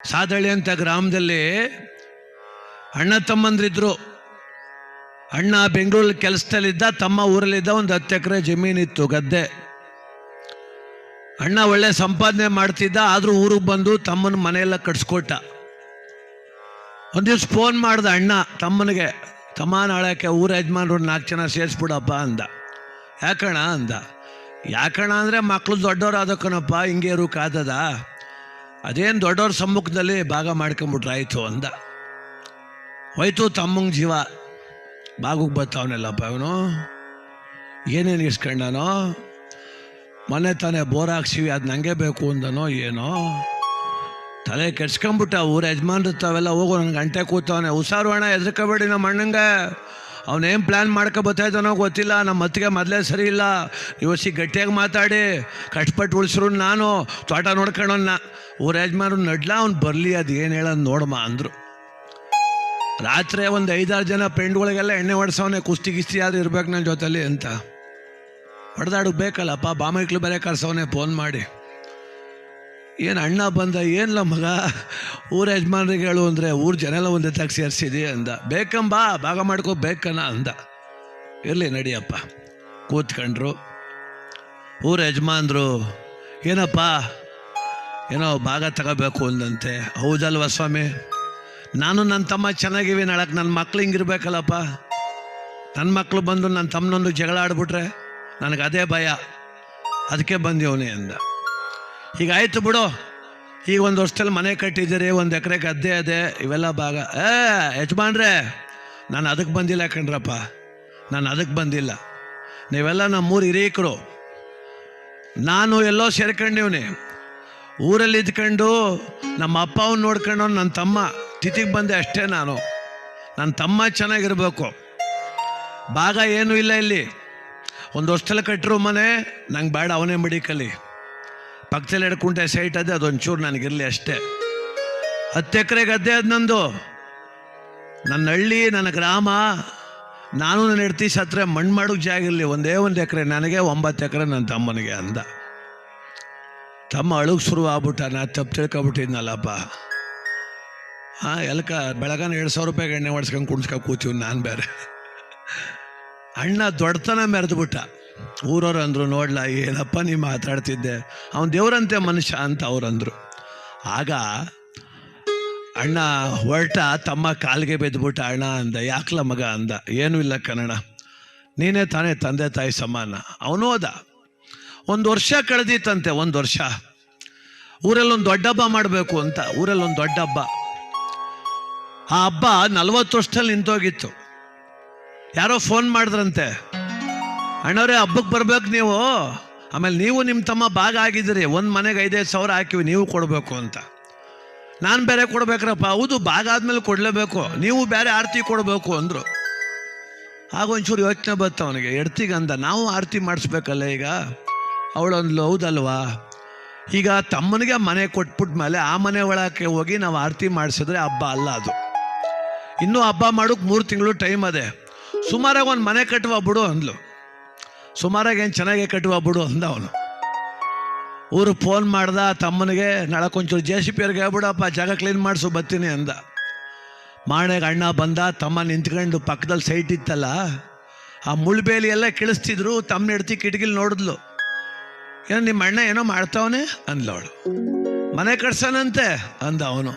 ಸಾದಳ್ಳಿ ಅಂತ ಗ್ರಾಮದಲ್ಲಿ ಅಣ್ಣ ತಮ್ಮಂದ್ರಿದ್ರು. ಅಣ್ಣ ಬೆಂಗಳೂರಲ್ಲಿ ಕೆಲಸದಲ್ಲಿದ್ದ, ತಮ್ಮ ಊರಲ್ಲಿದ್ದ ಒಂದು ಹತ್ತು ಎಕರೆ ಜಮೀನಿತ್ತು, ಗದ್ದೆ. ಅಣ್ಣ ಒಳ್ಳೆ ಸಂಪಾದನೆ ಮಾಡ್ತಿದ್ದ, ಆದರೂ ಊರಿಗೆ ಬಂದು ತಮ್ಮನ ಮನೆಯೆಲ್ಲ ಕಟ್ಸ್ಕೊಟ್ಟ. ಒಂದು ದಿವ್ಸ ಫೋನ್ ಮಾಡ್ದ ಅಣ್ಣ ತಮ್ಮನಿಗೆ, ತಮ್ಮ ನಾಳಕ್ಕೆ ಊರ ಯಜಮಾನ್ರು ನಾಲ್ಕು ಜನ ಸೇರಿಸ್ಬಿಡಪ್ಪ ಅಂದ. ಯಾಕಣ ಅಂದ. ಯಾಕಣ ಅಂದರೆ ಮಕ್ಕಳು ದೊಡ್ಡವ್ರು ಆದಕ್ಕನಪ್ಪ ಹಿಂಗೆ ಇರು ಕಾದದ ಅದೇನು ದೊಡ್ಡವ್ರ ಸಮ್ಮುಖದಲ್ಲಿ ಭಾಗ ಮಾಡ್ಕೊಂಬಿಟ್ರೆ, ಆಯಿತು ಅಂದ. ಹೋಯ್ತು ತಮ್ಮಂಗೆ ಜೀವ. ಬಾಗುಗೆ ಬರ್ತಾವನೆಲ್ಲಪ್ಪ ಅವನು ಏನೇನು ಇಸ್ಕೊಂಡನೋ? ಮನೆ ತಾನೇ ಬೋರ್ ಹಾಕ್ಸಿವಿ, ಅದು ನನಗೆ ಬೇಕು ಅಂದನೋ ಏನೋ? ತಲೆ ಕೆಡ್ಸ್ಕೊಂಬಿಟ್ಟ, ಊರ ಯಜಮಾನ್ರು ತಾವೆಲ್ಲ ಹೋಗು ನನಗೆ ಗಂಟೆ ಕೂತವನೆ. ಹುಷಾರು ಅಣ್ಣ ಎದ್ರಕಬೇಡಿ ನಮ್ಮ ಅಣ್ಣಂಗೆ. ಅವನೇನು ಪ್ಲ್ಯಾನ್ ಮಾಡ್ಕೊ ಬರ್ತಾಯಿದ್ದಾನೋ ಗೊತ್ತಿಲ್ಲ. ನಮ್ಮ ಅತ್ತಿಗೆ ಮೊದಲೇ ಸರಿ ಇಲ್ಲ. ಇವಸಿ ಗಟ್ಟಿಯಾಗಿ ಮಾತಾಡಿ, ಕಷ್ಟಪಟ್ಟು ಉಳಿಸ್ರು ನಾನು, ತೋಟ ನೋಡ್ಕೊಳ್ಳೋಣ ಊರ ಯಜಮಾನ್ರು ನಡ್ಲ, ಅವ್ನು ಬರಲಿ, ಅದು ಏನು ಹೇಳೋದು ನೋಡಮ್ಮ ಅಂದರು. ರಾತ್ರಿ ಒಂದು ಐದಾರು ಜನ ಫ್ರೆಂಡ್ಗಳಿಗೆಲ್ಲ ಎಣ್ಣೆ ಹೊಡ್ಸವನೇ ಕುಸ್ತಿ ಗಿಸ್ತಿ ಆದರೂ ಇರ್ಬೇಕು ನನ್ನ ಜೊತೆಲಿ ಅಂತ. ಹೊಡೆದಾಡಕ್ಕೆ ಬೇಕಲ್ಲಪ್ಪ, ಬಾಮೈಕ್ಳು ಬೇರೆ ಕರ್ಸವನೇ ಫೋನ್ ಮಾಡಿ. ಏನು ಅಣ್ಣ ಬಂದ ಏನಿಲ್ಲ ಮಗ? ಊರ ಯಜಮಾನ್ರಿಗೆ ಹೇಳು ಅಂದರೆ, ಊರ ಜನ ಎಲ್ಲ ಒಂದೇ ಸೇರಿಸಿದಿ ಅಂದ. ಬೇಕಂಬ, ಭಾಗ ಮಾಡ್ಕೋ ಬೇಕನ ಅಂದ. ಇರಲಿ ನಡಿಯಪ್ಪ. ಕೂತ್ಕೊಂಡ್ರು. ಊರ ಯಜಮಾನ್ರು, ಏನಪ್ಪ? ಏನೋ ಭಾಗ ತಗೋಬೇಕು ಅಂದಂತೆ. ಹೌದಲ್ವ ಸ್ವಾಮಿ? ನಾನು ನನ್ನ ತಮ್ಮ ಚೆನ್ನಾಗಿವಿ ನಾಳಕ್ಕೆ ನನ್ನ ಮಕ್ಳು ಹಿಂಗಿರ್ಬೇಕಲ್ಲಪ್ಪ. ನನ್ನ ಮಕ್ಕಳು ಬಂದು ನನ್ನ ತಮ್ಮನೊಂದು ಜಗಳ ಆಡ್ಬಿಟ್ರೆ ನನಗೆ ಅದೇ ಭಯ. ಅದಕ್ಕೆ ಬಂದಿವನೇ ಅಂದ. ಈಗ ಆಯ್ತು ಬಿಡು. ಈಗ ಒಂದು ವರ್ಷದಲ್ಲಿ ಮನೆ ಕಟ್ಟಿದ್ದೀರಿ, ಒಂದು ಎಕರೆ ಗದ್ದೆ ಅದೇ, ಇವೆಲ್ಲ ಭಾಗ. ಏ, ಯಜಮಾನ್ರೆ, ನಾನು ಅದಕ್ಕೆ ಬಂದಿಲ್ಲ ಕಣ್ರಪ್ಪ. ನಾನು ಅದಕ್ಕೆ ಬಂದಿಲ್ಲ. ನೀವೆಲ್ಲ ನಮ್ಮೂರು ಹಿರೀಕರು ನಾನು ಎಲ್ಲೋ ಸೇರ್ಕೊಂಡಿವ್ನಿ. ಊರಲ್ಲಿ ಇದ್ಕೊಂಡು ನಮ್ಮ ಅಪ್ಪ ಅವ್ನು ನೋಡ್ಕೊಂಡು ನನ್ನ ತಮ್ಮ ತಿಥಿಗೆ ಬಂದೆ ಅಷ್ಟೇ ನಾನು. ನನ್ನ ತಮ್ಮ ಚೆನ್ನಾಗಿರ್ಬೇಕು. ಭಾಗ ಏನೂ ಇಲ್ಲ ಇಲ್ಲಿ. ಒಂದು ವರ್ಷದಲ್ಲಿ ಕಟ್ಟಿರೋ ಮನೆ ನಂಗೆ ಬೇಡ, ಅವನೇ ಮಡಿಕಲಿ. ಪಕ್ಕದಲ್ಲಿ ಹಿಡ್ಕೊಂಡೆ ಸೈಟ್ ಅದೇ, ಅದೊಂಚೂರು ನನಗಿರಲಿ ಅಷ್ಟೇ. ಹತ್ತು ಎಕರೆ ಗದ್ದೆ ಅದು ನಂದು. ನನ್ನ ಹಳ್ಳಿ, ನನ್ನ ಗ್ರಾಮ, ನಾನು ನನ್ನ ಹೆಡ್ತಿ ಸತ್ರ ಮಣ್ಣು ಮಾಡೋಕ್ಕೆ ಜಾಗ ಇರಲಿ, ಒಂದೇ ಒಂದು ಎಕರೆ, ನನಗೆ ಒಂಬತ್ತು ಎಕರೆ ನನ್ನ ತಮ್ಮನಿಗೆ ಅಂದ. ತಮ್ಮ ಅಳುಗೆ ಶುರು ಆಗ್ಬಿಟ್ಟ, ನಾ ತಪ್ಪು ತಿಳ್ಕೊಬಿಟ್ಟಿದ್ನಲ್ಲಪ್ಪ. ಹಾಂ, ಎಲ್ಕ ಬೆಳಗಾನ ಎರಡು ಸಾವಿರ ರೂಪಾಯಿಗೆ ಎಣ್ಣೆ ಹೊಡ್ಸ್ಕೊಂಡು ಕುಣಿಸ್ಕೊಂಡು ಕೂತೀವಿ ನಾನು ಬೇರೆ. ಅಣ್ಣ ದೊಡ್ಡತನ ಮೆರೆದ್ಬಿಟ್ಟ. ಊರವ್ರು ಅಂದರು ನೋಡ್ಲ, ಏನಪ್ಪ ನೀ ಮಾತಾಡ್ತಿದ್ದೆ? ಅವನು ದೇವರಂತೆ ಮನುಷ್ಯ ಅಂತ ಅವ್ರಂದರು. ಆಗ ಅಣ್ಣ ಹೊರಟ, ತಮ್ಮ ಕಾಲಿಗೆ ಬಿದ್ದುಬಿಟ್ಟ ಅಣ್ಣ ಅಂದ, ಯಾಕಲ ಮಗ ಅಂದ, ಏನೂ ಇಲ್ಲ ಕನ್ನಡ, ನೀನೇ ತಾನೇ ತಂದೆ ತಾಯಿ ಸಮಾನ. ಅವನು ಹೋದ ಒಂದು ವರ್ಷ ಕಳೆದಿತ್ತಂತೆ, ಒಂದು ವರ್ಷ. ಊರಲ್ಲಿ ಒಂದು ದೊಡ್ಡ ಹಬ್ಬ ಮಾಡಬೇಕು ಅಂತ ಊರಲ್ಲಿ ಒಂದು ದೊಡ್ಡ ಹಬ್ಬ. ಆ ಹಬ್ಬ ನಲ್ವತ್ತು ವರ್ಷದಲ್ಲಿ ನಿಂತೋಗಿತ್ತು. ಯಾರೋ ಫೋನ್ ಮಾಡಿದ್ರಂತೆ. ಅಣ್ಣವ್ರೆ ಹಬ್ಬಕ್ಕೆ ಬರ್ಬೇಕು ನೀವು. ಆಮೇಲೆ ನೀವು ನಿಮ್ಮ ತಮ್ಮ ಭಾಗ ಆಗಿದ್ದೀರಿ. ಒಂದು ಮನೆಗೆ ಐದೈದು ಸಾವಿರ ಹಾಕಿವಿ, ನೀವು ಕೊಡಬೇಕು ಅಂತ. ನಾನು ಬೇರೆ ಕೊಡ್ಬೇಕ್ರಪ್ಪ. ಹೌದು, ಭಾಗ ಆದಮೇಲೆ ಕೊಡಲೇಬೇಕು. ನೀವು ಬೇರೆ ಆರತಿ ಕೊಡಬೇಕು ಅಂದರು. ಆಗ ಒಂಚೂರು ಯೋಚನೆ ಬತ್ತು ಅವನಿಗೆ. ಎಡ್ತಿಗಂದ ನಾವು ಆರತಿ ಮಾಡಿಸ್ಬೇಕಲ್ಲ ಈಗ? ಅವಳೊಂದು ಹೌದಲ್ವಾ? ಈಗ ತಮ್ಮನಿಗೆ ಮನೆ ಕೊಟ್ಬಿಟ್ಟ ಮೇಲೆ ಆ ಮನೆ ಒಳಕ್ಕೆ ಹೋಗಿ ನಾವು ಆರತಿ ಮಾಡಿಸಿದ್ರೆ ಹಬ್ಬ ಅಲ್ಲ ಅದು. ಇನ್ನೂ ಹಬ್ಬ ಮಾಡೋಕ್ಕೆ ಮೂರು ತಿಂಗಳು ಟೈಮ್ ಅದೇ. ಸುಮಾರಾಗಿ ಒಂದು ಮನೆ ಕಟ್ಟುವ ಬಿಡು ಅಂದ್ಲು. ಸುಮಾರಾಗಿ ಏನು ಚೆನ್ನಾಗೆ ಕಟ್ಟುವ ಬಿಡು ಅಂದ ಅವನು. ಊರು ಫೋನ್ ಮಾಡ್ದ, ತಮ್ಮನಿಗೆ ನಳಕೊಂಚೂರು ಜೆ ಸಿ ಪಿ ಅವ್ರಿಗೆ ಹೇಳ್ಬಿಡಪ್ಪ, ಜಾಗ ಕ್ಲೀನ್ ಮಾಡಿಸು, ಬರ್ತೀನಿ ಅಂದ. ಮಾಣೆಗೆ ಅಣ್ಣ ಬಂದ, ತಮ್ಮ ನಿಂತ್ಕೊಂಡು ಪಕ್ಕದಲ್ಲಿ ಸೈಟ್ ಇತ್ತಲ್ಲ, ಆ ಮುಳ್ಬೇಲಿ ಎಲ್ಲ ಕಿಳಿಸ್ತಿದ್ರು ತಮ್ಮ ಹೆಡ್ತಿ ಕಿಟಕಿಲಿ ನೋಡಿದ್ಲು. ಏನೋ ನಿಮ್ಮ ಅಣ್ಣ ಏನೋ ಮಾಡ್ತಾವನೆ? ಅಂದ್ಲವಳು ಮನೆ ಕಟ್ಸನಂತೆ, ಅಂದ ಅವನು.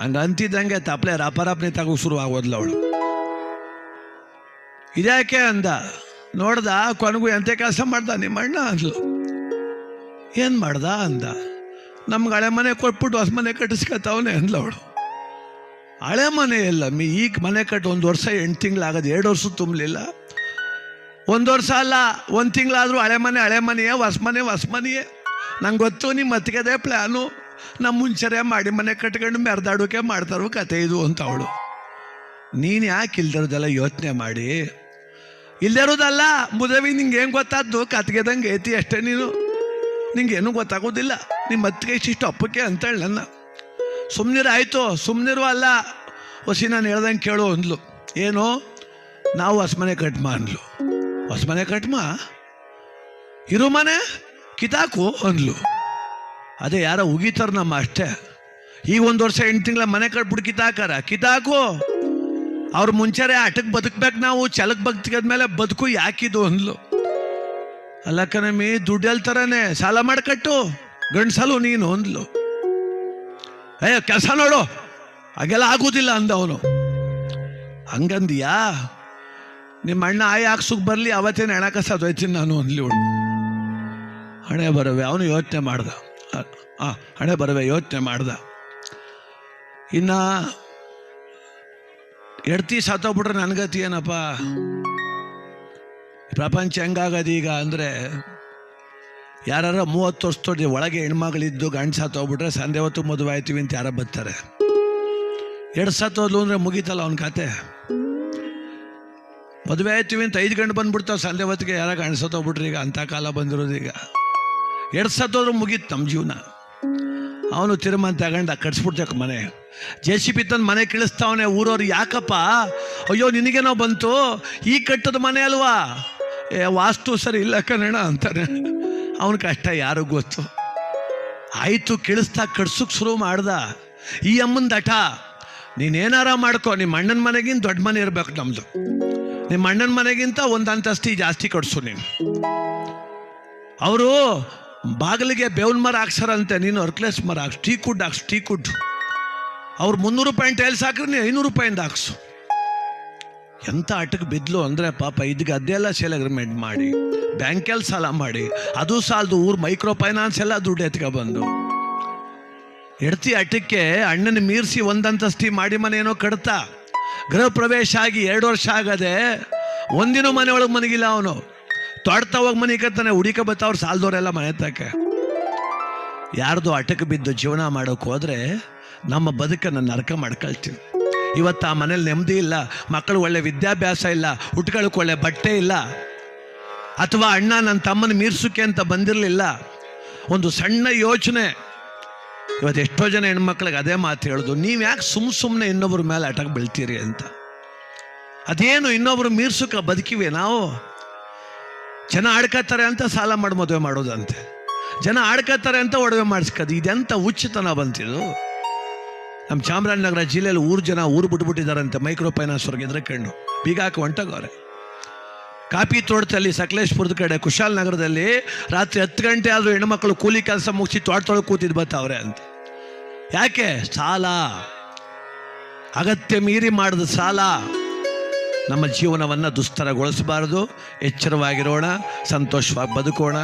ಹಂಗೆ ಅಂತಿದ್ದಂಗೆ ತಪ್ಪಲೆ ರಾಪರಾಪ್ನೆ ತಗೋ ಶುರು ಆಗೋದ್ಲವಳು ಇದ್ಯಾಕೆ ಅಂದ ನೋಡ್ದ, ಕೊನೆಗೂ ಎಂತೆ ಕೆಲಸ ಮಾಡ್ದ? ನಿಮ್ಮ ಅಣ್ಣ ಅಂದ್ಲು. ಏನು ಮಾಡ್ದ ಅಂದ? ನಮ್ಗೆ ಹಳೆ ಮನೆ ಕೊಟ್ಬಿಟ್ಟು ಹೊಸ ಮನೆ ಕಟ್ಟಿಸ್ಕೊತಾವನೆ ಅಂದ್ಲವಳು ಹಳೆ ಮನೆ ಇಲ್ಲ ಮೀ, ಈಗ ಮನೆ ಕಟ್ಟು ಒಂದು ವರ್ಷ, ಎಂಟು ತಿಂಗಳಾಗದು ಎರಡು ವರ್ಷ ತುಂಬಲಿಲ್ಲ. ಒಂದು ವರ್ಷ ಅಲ್ಲ, ಒಂದು ತಿಂಗಳಾದರೂ ಹಳೆ ಮನೆ, ಹಳೆ ಮನೆಯೇ, ಹೊಸ ಮನೆ, ಹೊಸ ಮನೆಯೇ. ನಂಗೆ ಗೊತ್ತು ನಿಮ್ಮ ಅತ್ತಿಗೆದೇ ಪ್ಲ್ಯಾನು ನಮ್ಮ ಮುಂಚೆರೆ ಮಾಡಿ ಮನೆ ಕಟ್ಕೊಂಡು ಮೆರೆದಾಡೋಕೆ ಮಾಡ್ತಾರೋ ಕತೆ ಇದು ಅಂತ ಅವಳು. ನೀನು ಯಾಕೆ ಇಲ್ದಿರೋದೆಲ್ಲ ಯೋಚನೆ ಮಾಡಿ? ಇಲ್ದಿರೋದಲ್ಲ, ಮುದವಿ ನಿಂಗೆ ಏನು ಗೊತ್ತಾದ್ದು? ಕತ್ಗೆದಂಗೆ ಐತಿ ಅಷ್ಟೇ ನೀನು. ನಿಂಗೇನು ಗೊತ್ತಾಗೋದಿಲ್ಲ. ನಿಮ್ಮ ಅತ್ತಿಗೆ ಇಷ್ಟಿಷ್ಟು ಅಪ್ಪಕ್ಕೆ ಅಂತೇಳಿ ನನ್ನ. ಸುಮ್ಮನಿರು ಆಯಿತು ಸುಮ್ಮನಿರು ಅಲ್ಲ. ಹೊಸಿ ನಾನು ಹೇಳ್ದಂಗೆ ಕೇಳು ಅಂದ್ಲು. ಏನು? ನಾವು ಹೊಸಮನೆ ಕಟ್ಮ ಅಂದ್ಲು. ಹೊಸಮನೆ ಕಟ್ಮ? ಇರು ಮನೆ, ಕಿತಾಕು ಅಂದ್ಲು. ಅದೇ ಯಾರೋ ಉಗಿತಾರ ನಮ್ಮ ಅಷ್ಟೇ. ಈಗ ಒಂದು ವರ್ಷ ಎಂಟು ತಿಂಗಳ ಮನೆ ಕಟ್ಬಿಟ್ಟು ಕಿತಾಕಾರ. ಕಿತಾಕು? ಅವ್ರ ಮುಂಚೆರೆ ಆಟಕ್ಕೆ ಬದುಕ್ಬೇಕು ನಾವು, ಛಲಕ್ ಬದುಕಿದ್ಮೇಲೆ ಬದುಕು ಯಾಕಿದು ಅಂದ್ಲು. ಅಲ್ಲ ಕಣಮಿ ದುಡ್ಡು ತರನೇ ಸಾಲ ಮಾಡ್ಕಟ್ಟು, ಗಂಡ್ಸಲು ನೀನು ಅಂದ್ಲು. ಏ ಕೆಲಸ ನೋಡು, ಹಾಗೆಲ್ಲ ಆಗೋದಿಲ್ಲ ಅಂದ ಅವನು ಹಂಗಂದಿಯಾ? ನಿಮ್ಮ ಅಣ್ಣ ಆಯ ಹಾಕ್ಸುಕ್ ಬರ್ಲಿ, ಅವತ್ತೇನು ಹೆಣ ಕಸ ಹೋಯ್ತೀನಿ ನಾನು ಅಂದ್ಲಿ ಅವಳು ಹಣೆ ಬರವೆ, ಅವನು ಯೋಚನೆ ಮಾಡ್ದ. ಹಣೆ ಬರವೆ ಯೋಚನೆ ಮಾಡ್ದ. ಇನ್ನ ಎಡ್ತಿ ಸತ್ತೋಗ್ಬಿಟ್ರೆ ನನ್ಗತಿ ಏನಪ್ಪ? ಪ್ರಪಂಚ ಹೆಂಗಾಗದು ಈಗ ಅಂದರೆ ಯಾರು ಮೂವತ್ತು ವರ್ಷದೊಡ್ಡಿ ಒಳಗೆ ಹೆಣ್ಮಗಳಿದ್ದು ಗಂಡು ಸತ್ತೋಗ್ಬಿಟ್ರೆ ಸಂಜೆ ಹೊತ್ತು ಮದುವೆ ಆಯ್ತೀವಿ ಅಂತ ಯಾರ ಬರ್ತಾರೆ. ಎರಡು ಸತ್ತೋದ್ಲು ಅಂದರೆ ಮುಗೀತಲ್ಲ ಅವನ ಕತೆ? ಮದುವೆ ಆಯ್ತೀವಿ ಅಂತ ಐದು ಗಂಟೆ ಬಂದ್ಬಿಡ್ತಾವೆ ಸಂದೆ ಹೊತ್ತಿಗೆ, ಯಾರ ಗಂಡು ಸತ್ತೋಗ್ಬಿಟ್ರಿ ಈಗ ಅಂಥ ಕಾಲ ಬಂದಿರೋದು ಈಗ. ಎರಡು ಸತ್ತೋದ್ರು ಮುಗೀತು ನಮ್ಮ ಜೀವನ. ಅವನು ತಿರುಮನ್ ತಗೊಂಡು ಕಟ್ಸ್ಬಿಡ್ಬೇಕು ಮನೆ. ಜೆ ಸಿ ಬಿ ತಂದು ಮನೆ ಕಳಿಸ್ತಾವನೆ, ಊರವ್ರು ಯಾಕಪ್ಪ? ಅಯ್ಯೋ, ನಿನಗೇನೋ ಬಂತು? ಈ ಕಟ್ಟದ ಮನೆ ಅಲ್ವಾ? ಏ, ವಾಸ್ತು ಸರಿ ಇಲ್ಲ ಕನ್ನಡ ಅಂತಾನೆ. ಅವನ ಕಷ್ಟ ಯಾರು ಗೊತ್ತು? ಆಯಿತು, ಕಿಳಿಸ್ತಾ ಕಡ್ಸಕ್ಕೆ ಶುರು ಮಾಡ್ದ. ಈ ಅಮ್ಮನ ದಟ ನೀನೇನಾರ ಮಾಡ್ಕೊ? ನಿಮ್ಮ ಅಣ್ಣನ ಮನೆಗಿಂತ ದೊಡ್ಡ ಮನೆ ಇರ್ಬೇಕು ನಮ್ಮದು ನಿಮ್ಮ ಅಣ್ಣನ ಮನೆಗಿಂತ ಒಂದು ಅಂತಸ್ತಿ ಜಾಸ್ತಿ ಕಟ್ಸು ನೀನು. ಅವರು ಬಾಗಿಲಿಗೆ ಬೇವಿನ ಮರ ಹಾಕ್ಸಾರಂತೆ ನೀನು ಅರ್ಕ್ಲೇಸ್ ಮರ ಹಾಕ್ಸು, ಟೀ ಕುಡ್ ಹಾಕ್ಸು, ಟೀ ಕುಡ್. ಅವ್ರು ಮುನ್ನೂರು ರೂಪಾಯಿ ಟೈಲ್ಸ್ ಹಾಕ್ರಿ ನೀನು ಐನೂರು ರೂಪಾಯಿಂದ ಹಾಕ್ಸು. ಎಂಥ ಆಟಕ್ಕೆ ಬಿದ್ಲು ಅಂದರೆ ಪಾಪ ಇದಕ್ಕೆ ಅದೆಲ್ಲ ಸೇಲ್ ಅಗ್ರಿಮೆಂಟ್ ಮಾಡಿ. ಬ್ಯಾಂಕಲ್ಲಿ ಸಾಲ ಮಾಡಿ. ಅದು ಸಾಲದು ಊರು ಮೈಕ್ರೋ ಫೈನಾನ್ಸ್ ಎಲ್ಲ ದುಡ್ಡು ಎತ್ಕೊ ಬಂದು ಎಡ್ತಿ ಆಟಕ್ಕೆ ಅಣ್ಣನ ಮೀರಿಸಿ ಒಂದಂತಸ್ತಿ ಮಾಡಿ ಮನೆ ಕಡ್ತಾ ಗೃಹ ಪ್ರವೇಶ ಆಗಿ ಎರಡು ವರ್ಷ ಆಗದೆ ಒಂದಿನ ಮನೆ ಒಳಗೆ ಮನಗಿಲ್ಲ ಅವನು. ತೊಡ್ತಾ ಹೋಗಿ ಮನೆ ಕತ್ತಾನೆ ಹುಡಿಕ ಬತ್ತವ್ರು ಸಾಲದವ್ರೆಲ್ಲ ಮನೆ ತಕ್ಕೆ ಯಾರ್ದು ಅಟಕ್ಕೆ ಬಿದ್ದು ಜೀವನ ಮಾಡೋಕೆ ಹೋದ್ರೆ ನಮ್ಮ ಬದುಕನ್ನು ನರಕ ಮಾಡ್ಕೊಳ್ತೀವಿ. ಇವತ್ತು ಆ ಮನೇಲಿ ನೆಮ್ಮದಿ ಇಲ್ಲ ಮಕ್ಕಳು ಒಳ್ಳೆ ವಿದ್ಯಾಭ್ಯಾಸ ಇಲ್ಲ ಹುಟ್ಕೊಳ್ಳೋಕೆ ಒಳ್ಳೆ ಬಟ್ಟೆ ಇಲ್ಲ, ಅಥವಾ ಅಣ್ಣ ನನ್ನ ತಮ್ಮನ ಮೀರ್ಸೋಕೆ ಅಂತ ಬಂದಿರಲಿಲ್ಲ, ಒಂದು ಸಣ್ಣ ಯೋಚನೆ. ಇವತ್ತು ಎಷ್ಟೋ ಜನ ಹೆಣ್ಮಕ್ಳಿಗೆ ಅದೇ ಮಾತು ಹೇಳೋದು, ನೀವು ಯಾಕೆ ಸುಮ್ ಸುಮ್ಮನೆ ಇನ್ನೊಬ್ಬರ ಮೇಲೆ ಅಟಕ್ ಬೀಳ್ತೀರಿ ಅಂತ? ಅದೇನು ಇನ್ನೊಬ್ರು ಮೀರ್ಸುಕ ಬದುಕಿವೆ ನಾವು? ಜನ ಆಡ್ಕೋತಾರೆ ಅಂತ ಸಾಲ ಮಾಡಿ ಮದುವೆ ಮಾಡೋದಂತೆ. ಜನ ಆಡ್ಕೋತಾರೆ ಅಂತ ಒಡವೆ ಮಾಡಿಸ್ಕೋದು, ಇದೆಂತ ಉಚ್ಚತನ ಬಂತಿದು? ನಮ್ಮ ಚಾಮರಾಜನಗರ ಜಿಲ್ಲೆಯಲ್ಲಿ ಊರು ಜನ ಊರು ಬಿಟ್ಬಿಟ್ಟಿದ್ದಾರಂತೆ ಮೈಕ್ರೋ ಫೈನಾನ್ಸ್ ಅವ್ರಿಗೆ ಎದ್ರಕಂಡು ಬೀಗ ಹಾಕಿ ಕಾಪಿ ತೋಟದಲ್ಲಿ ಸಕಲೇಶ್ಪುರದ ಕಡೆ ಕುಶಾಲನಗರದಲ್ಲಿ ರಾತ್ರಿ ಹತ್ತು ಗಂಟೆ ಆದರೂ ಹೆಣ್ಮಕ್ಳು ಕೂಲಿ ಕೆಲಸ ಮುಗಿಸಿ ತೋಟ ತೊಳಗೆ ಕೂತಿದ್ದು ಬರ್ತಾವ್ರೆ ಅಂತ. ಯಾಕೆ? ಸಾಲ. ಅಗತ್ಯ ಮೀರಿ ಮಾಡಿದ ಸಾಲ. ನಮ್ಮ ಜೀವನವನ್ನು ದುಸ್ತರಗೊಳಿಸಬಾರದು. ಎಚ್ಚರವಾಗಿರೋಣ. ಸಂತೋಷವಾಗಿ ಬದುಕೋಣ.